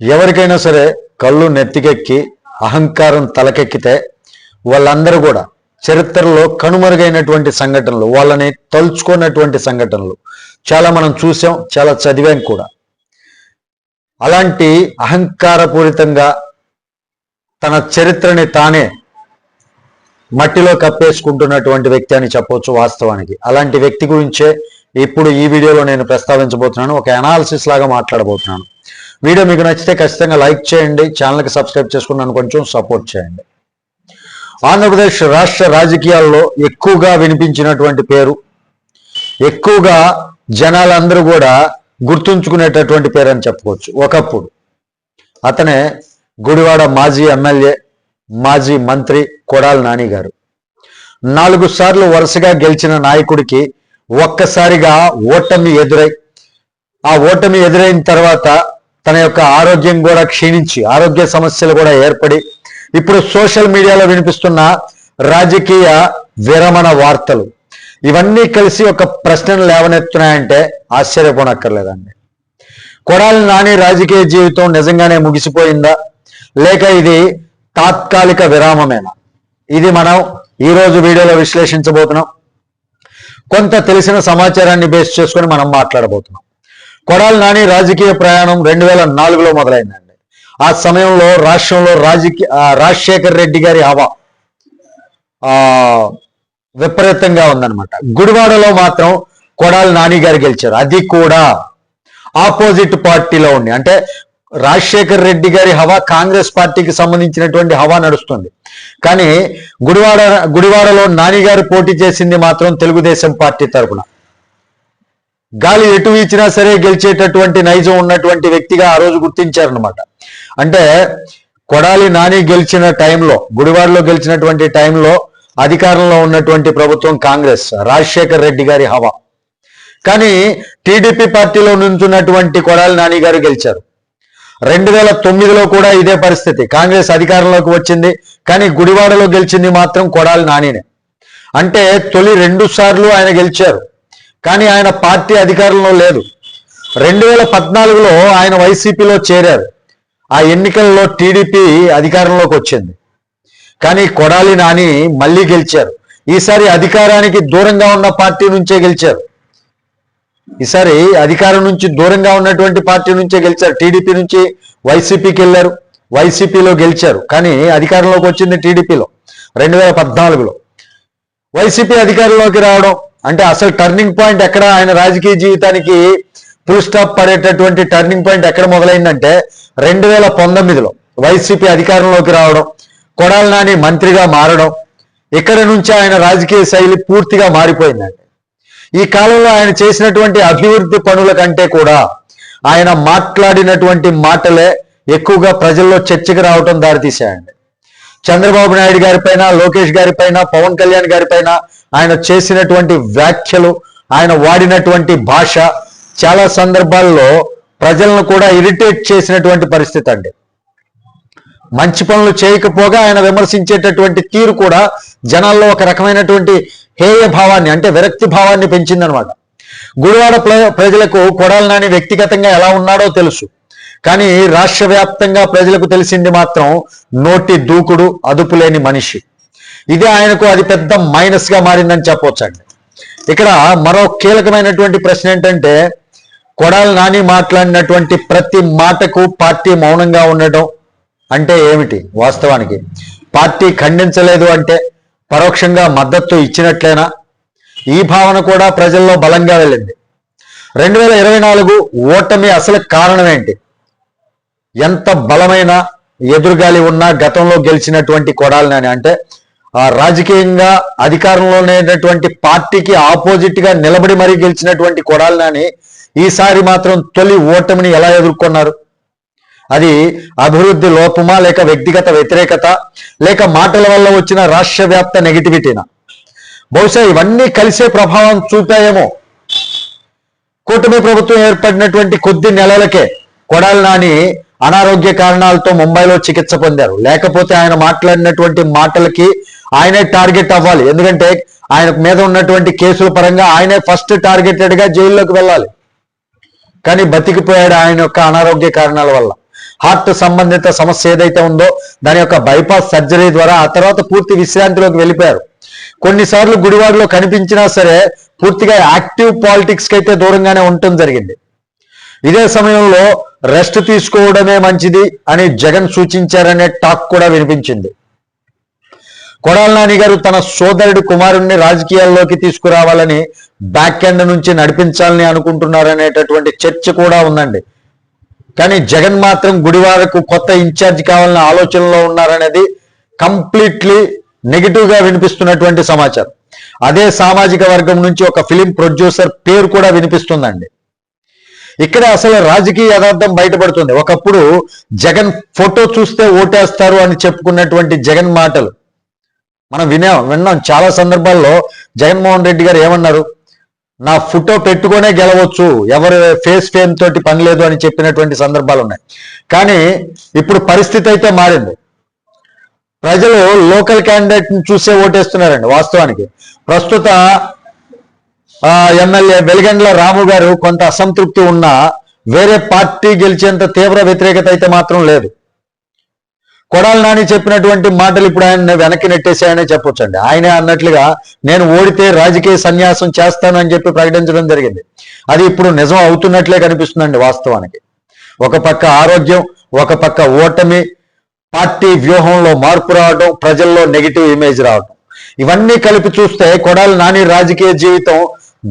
ఎవరికైనా సరే కళ్ళు నెత్తికెక్కి అహంకారం తలకెక్కితే వాళ్ళందరూ కూడా చరిత్రలో కనుమరుగైనటువంటి సంఘటనలు వాళ్ళని తలుచుకున్నటువంటి సంఘటనలు చాలా మనం చూసాం చాలా చదివాం కూడా. అలాంటి అహంకారపూరితంగా తన చరిత్రని తానే మట్టిలో కప్పేసుకుంటున్నటువంటి వ్యక్తి అని చెప్పొచ్చు వాస్తవానికి. అలాంటి వ్యక్తి గురించే ఇప్పుడు ఈ వీడియోలో నేను ప్రస్తావించబోతున్నాను ఒక అనాలిసిస్ లాగా మాట్లాడబోతున్నాను. వీడియో మీకు నచ్చితే ఖచ్చితంగా లైక్ చేయండి ఛానల్కి సబ్స్క్రైబ్ చేసుకున్నాను కొంచెం సపోర్ట్ చేయండి. ఆంధ్రప్రదేశ్ రాష్ట్ర రాజకీయాల్లో ఎక్కువగా వినిపించినటువంటి పేరు ఎక్కువగా జనాలందరూ కూడా గుర్తుంచుకునేటటువంటి పేరు అని చెప్పుకోవచ్చు. ఒకప్పుడు అతనే గుడివాడ మాజీ ఎమ్మెల్యే మాజీ మంత్రి కొడాల నాని గారు. నాలుగు సార్లు వరుసగా గెలిచిన నాయకుడికి ఒక్కసారిగా ఓటమి ఎదురై ఆ ఓటమి ఎదురైన తర్వాత తన యొక్క ఆరోగ్యం కూడా క్షీణించి ఆరోగ్య సమస్యలు కూడా ఏర్పడి ఇప్పుడు సోషల్ మీడియాలో వినిపిస్తున్న రాజకీయ విరమణ వార్తలు. ఇవన్నీ కలిసి ఒక ప్రశ్నను లేవనెత్తున్నాయంటే ఆశ్చర్యపోనక్కర్లేదండి. కొడాలి నాని రాజకీయ జీవితం నిజంగానే ముగిసిపోయిందా? లేక ఇది తాత్కాలిక విరామమేనా? ఇది మనం ఈ రోజు వీడియోలో విశ్లేషించబోతున్నాం. కొంత తెలిసిన సమాచారాన్ని బేస్ చేసుకొని మనం మాట్లాడబోతున్నాం. కొడాలి నాని రాజకీయ ప్రయాణం రెండు వేల నాలుగులో మొదలైందండి. ఆ సమయంలో రాష్ట్రంలో రాజకీయ రాజశేఖర్ రెడ్డి గారి హవా ఆ విపరీతంగా ఉందన్నమాట. గుడివాడలో మాత్రం కొడాలి నాని గారు గెలిచారు. అది కూడా ఆపోజిట్ పార్టీలో ఉండి అంటే రాజశేఖర్ రెడ్డి గారి హవా కాంగ్రెస్ పార్టీకి సంబంధించినటువంటి హవా నడుస్తుంది. కానీ గుడివాడ గుడివాడలో నాని గారు పోటీ చేసింది మాత్రం తెలుగుదేశం పార్టీ తరపున. గాలి ఎటు ఇచ్చినా సరే గెలిచేటటువంటి నైజం ఉన్నటువంటి వ్యక్తిగా ఆ రోజు గుర్తించారనమాట అంటే కొడాలి నాని గెలిచిన టైంలో గుడివాడలో గెలిచినటువంటి టైంలో అధికారంలో ఉన్నటువంటి ప్రభుత్వం కాంగ్రెస్ రాజశేఖర్ రెడ్డి గారి హవా. కానీ టీడీపీ పార్టీలో నుంచున్నటువంటి కొడాలి నాని గారు గెలిచారు. రెండు వేల తొమ్మిదిలో కూడా ఇదే పరిస్థితి. కాంగ్రెస్ అధికారంలోకి వచ్చింది కానీ గుడివాడలో గెలిచింది మాత్రం కొడాలి నానినే. అంటే తొలి రెండు సార్లు ఆయన గెలిచారు. కానీ ఆయన పార్టీ అధికారంలో లేదు. రెండు వేల పద్నాలుగులో ఆయన వైసీపీలో చేరారు. ఆ ఎన్నికల్లో టీడీపీ అధికారంలోకి వచ్చింది. కానీ కొడాలి నాని మళ్ళీ గెలిచారు. ఈసారి అధికారానికి దూరంగా ఉన్న పార్టీ నుంచే గెలిచారు. ఈసారి అధికారం నుంచి దూరంగా ఉన్నటువంటి పార్టీ నుంచే గెలిచారు. టీడీపీ నుంచి వైసీపీకి వెళ్ళారు. వైసీపీలో గెలిచారు. కానీ అధికారంలోకి వచ్చింది టీడీపీలో. రెండు వేల పద్నాలుగులో. వైసీపీ అధికారంలోకి రావడం అంటే అసలు టర్నింగ్ పాయింట్ ఎక్కడ ఆయన రాజకీయ జీవితానికి ఫుల్ స్టాప్ పడేటటువంటి టర్నింగ్ పాయింట్ ఎక్కడ మొదలైందంటే రెండు వేల పంతొమ్మిదిలో వైసీపీ అధికారంలోకి రావడం కొడాల నాని మంత్రిగా మారడం ఇక్కడ నుంచి ఆయన రాజకీయ శైలి పూర్తిగా మారిపోయిందండి. ఈ కాలంలో ఆయన చేసినటువంటి అభివృద్ధి పనుల కంటే కూడా ఆయన మాట్లాడినటువంటి మాటలే ఎక్కువగా ప్రజల్లో చర్చకు రావడం దారితీశాయండి. చంద్రబాబు నాయుడు గారిపైన లోకేష్ గారిపైన పవన్ కళ్యాణ్ గారిపైన ఆయన చేసినటువంటి వ్యాఖ్యలు ఆయన వాడినటువంటి భాష చాలా సందర్భాల్లో ప్రజలను కూడా ఇరిటేట్ చేసినటువంటి పరిస్థితి అండి. మంచి పనులు చేయకపోగా ఆయన విమర్శించేటటువంటి తీరు కూడా జనాల్లో ఒక రకమైనటువంటి హేయ భావాన్ని అంటే విరక్తి భావాన్ని పెంచిందనమాట. గుడివాడ ప్ర- ప్రజలకు కొడాల నాని వ్యక్తిగతంగా ఎలా ఉన్నాడో తెలుసు. కానీ రాష్ట్ర వ్యాప్తంగా ప్రజలకు తెలిసింది మాత్రం నోటి దూకుడు అదుపు లేని మనిషి. ఇది ఆయనకు అది పెద్ద మైనస్గా మారిందని చెప్పవచ్చండి. ఇక్కడ మరో కీలకమైనటువంటి ప్రశ్న ఏంటంటే కొడాలి నాని మాట్లాడినటువంటి ప్రతి మాటకు పార్టీ మౌనంగా ఉండటం అంటే ఏమిటి వాస్తవానికి? పార్టీ ఖండించలేదు అంటే పరోక్షంగా మద్దతు ఇచ్చినట్లేనా? ఈ భావన కూడా ప్రజల్లో బలంగా వెళ్ళింది. రెండు వేల ఇరవై నాలుగు ఓటమి అసలు కారణం ఏంటి? ఎంత బలమైన ఎదురుగాలి ఉన్నా గతంలో గెలిచినటువంటి కొడాలని అంటే రాజకీయంగా అధికారంలో లేనటువంటి పార్టీకి ఆపోజిట్గా నిలబడి మరీ గెలిచినటువంటి కొడాలని ఈసారి మాత్రం తొలి ఓటమిని ఎలా ఎదుర్కొన్నారు? అది అభివృద్ధి లోపమా లేక వ్యక్తిగత వ్యతిరేకత లేక మాటల వల్ల వచ్చిన రాష్ట్ర వ్యాప్త నెగిటివిటీనా? బహుశా ఇవన్నీ కలిసే ప్రభావం చూపాయేమో. కూటమి ప్రభుత్వం ఏర్పడినటువంటి కొద్ది నెలలకే కొడాలి నాని అనారోగ్య కారణాలతో ముంబైలో చికిత్స పొందారు. లేకపోతే ఆయన మాట్లాడినటువంటి మాటలకి ఆయనే టార్గెట్ అవ్వాలి. ఎందుకంటే ఆయన మీద ఉన్నటువంటి కేసుల పరంగా ఆయనే ఫస్ట్ టార్గెటెడ్గా జైల్లోకి వెళ్ళాలి. కానీ బతికిపోయాడు ఆయన యొక్క అనారోగ్య కారణాల వల్ల. హార్ట్ సంబంధిత సమస్య ఏదైతే ఉందో దాని యొక్క బైపాస్ సర్జరీ ద్వారా ఆ తర్వాత పూర్తి విశ్రాంతిలోకి వెళ్ళిపోయారు. కొన్నిసార్లు గుడివాడలో కనిపించినా సరే పూర్తిగా యాక్టివ్ పాలిటిక్స్కి అయితే దూరంగానే ఉండటం జరిగింది. ఇదే సమయంలో రెస్ట్ తీసుకోవడమే మంచిది అని జగన్ సూచించారనే టాక్ కూడా వినిపించింది. కొడాల నాని గారు తన సోదరుడి కుమారుణ్ణి రాజకీయాల్లోకి తీసుకురావాలని బ్యాక్ ఎండ్ నుంచి నడిపించాలని అనుకుంటున్నారనేటటువంటి చర్చ కూడా ఉందండి. కానీ జగన్ మాత్రం గుడివారకు కొత్త ఇన్ఛార్జ్ కావాలనే ఆలోచనలో ఉన్నారనేది కంప్లీట్లీ నెగిటివ్గా వినిపిస్తున్నటువంటి సమాచారం. అదే సామాజిక వర్గం నుంచి ఒక ఫిలిం ప్రొడ్యూసర్ పేరు కూడా వినిపిస్తుందండి. ఇక్కడ అసలు రాజకీయ యథార్థం బయటపడుతుంది. ఒకప్పుడు జగన్ ఫోటో చూస్తే ఓటేస్తారు అని చెప్పుకున్నటువంటి జగన్ మాటలు. మనం వినే విన్నాం. చాలా సందర్భాల్లో జగన్మోహన్ రెడ్డి గారు ఏమన్నారు? నా ఫోటో పెట్టుకునే గెలవచ్చు ఎవరు ఫేస్ ఫేమ్ తోటి పని లేదు అని చెప్పినటువంటి సందర్భాలు ఉన్నాయి. కానీ ఇప్పుడు పరిస్థితి అయితే మారింది. ప్రజలు లోకల్ క్యాండిడేట్ని చూసే ఓటేస్తున్నారండి వాస్తవానికి. ప్రస్తుత ఎమ్మెల్యే వెలిగండ్ల రాము గారు కొంత అసంతృప్తి ఉన్నా వేరే పార్టీ గెలిచేంత తీవ్ర వ్యతిరేకత అయితే మాత్రం లేదు. కొడాల నాని చెప్పినటువంటి మాటలు ఇప్పుడు ఆయన వెనక్కి నెట్టేసాయనే చెప్పొచ్చండి. ఆయనే అన్నట్లుగా నేను ఓడితే రాజకీయ సన్యాసం చేస్తాను అని చెప్పి ప్రకటించడం జరిగింది. అది ఇప్పుడు నిజం అవుతున్నట్లే కనిపిస్తుందండి వాస్తవానికి. ఒక పక్క ఆరోగ్యం ఒక పక్క ఓటమి పార్టీ వ్యూహంలో మార్పు రావడం ప్రజల్లో నెగిటివ్ ఇమేజ్ రావడం. ఇవన్నీ కలిపి చూస్తే కొడాలి నాని రాజకీయ జీవితం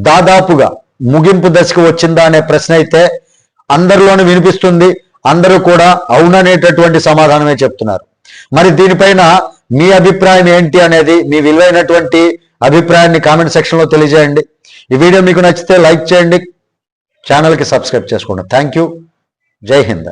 దాదాపుగా ముగింపు దశకు వచ్చిందా అనే ప్రశ్న అయితే అందరిలోనూ వినిపిస్తుంది. అందరూ కూడా అవుననేటటువంటి సమాధానమే చెప్తున్నారు. మరి దీనిపైన మీ అభిప్రాయం ఏంటి అనేది మీ విలువైనటువంటి అభిప్రాయాన్ని కామెంట్ సెక్షన్లో తెలియజేయండి. ఈ వీడియో మీకు నచ్చితే లైక్ చేయండి. ఛానల్కి సబ్స్క్రైబ్ చేసుకోండి. Thank you. జై హింద్.